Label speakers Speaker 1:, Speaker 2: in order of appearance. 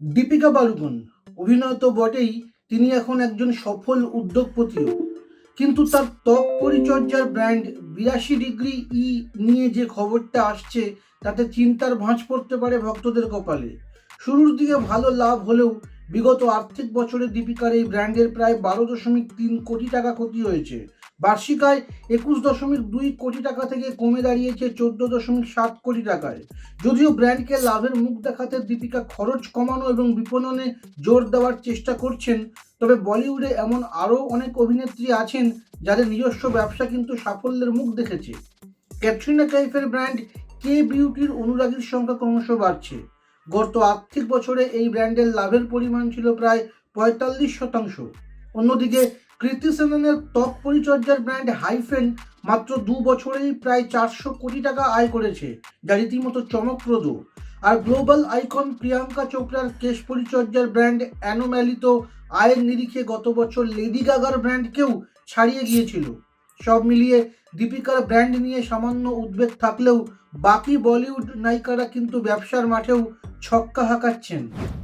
Speaker 1: দীপিকা পাড়ুকোন অভিনয় তো বটেই, তিনি এখন একজন সফল উদ্যোগপতিও। কিন্তু তার ত্বক পরিচর্যার ব্র্যান্ড বিরাশি ডিগ্রি ই নিয়ে যে খবরটা আসছে, তাতে চিন্তার ভাঁজ পড়তে পারে ভক্তদের কপালে। শুরুর দিকে ভালো লাভ হলেও বিগত আর্থিক বছরে দীপিকার এই ব্র্যান্ডের প্রায় বারো দশমিক তিন কোটি টাকা ক্ষতি হয়েছে। বার্ষিক আয় একুশ দশমিক দুই কোটি টাকা থেকে কমে দাঁড়িয়েছে চোদ্দ দশমিক সাত কোটি টাকায়। যদিও ব্র্যান্ডকে লাভের মুখ দেখাতে দীপিকা খরচ কমানো এবং বিপণনে জোর দেওয়ার চেষ্টা করছেন, তবে বলিউডে এমন আরও অনেক অভিনেত্রী আছেন যাদের নিজস্ব ব্যবসা কিন্তু সাফল্যের মুখ দেখেছে। ক্যাটরিনা কাইফের ব্র্যান্ড কে বিউটির অনুরাগীর সংখ্যা ক্রমশ বাড়ছে। গত আর্থিক বছরে এই ব্র্যান্ডের লাভের পরিমাণ ছিল প্রায় পঁয়তাল্লিশ শতাংশ। অন্যদিকে কৃতি সেননের ত্বক পরিচর্যার ব্র্যান্ড হাইফেন মাত্র দু বছরেই প্রায় চারশো কোটি টাকা আয় করেছে, যা রীতিমতো চমকপ্রদ। আর গ্লোবাল আইকন প্রিয়াঙ্কা চোপড়ার কেশ পরিচর্যার ব্র্যান্ড অ্যানোম্যালি তো আয়ের নিরিখে গত বছর লেডি গাগার ব্র্যান্ডকেও ছাড়িয়ে গিয়েছিল। সব মিলিয়ে দীপিকার ব্র্যান্ড নিয়ে সামান্য উদ্বেগ থাকলেও বাকি বলিউড নায়িকারা কিন্তু ব্যবসার মাঠেও ছক্কা হাঁকাচ্ছেন।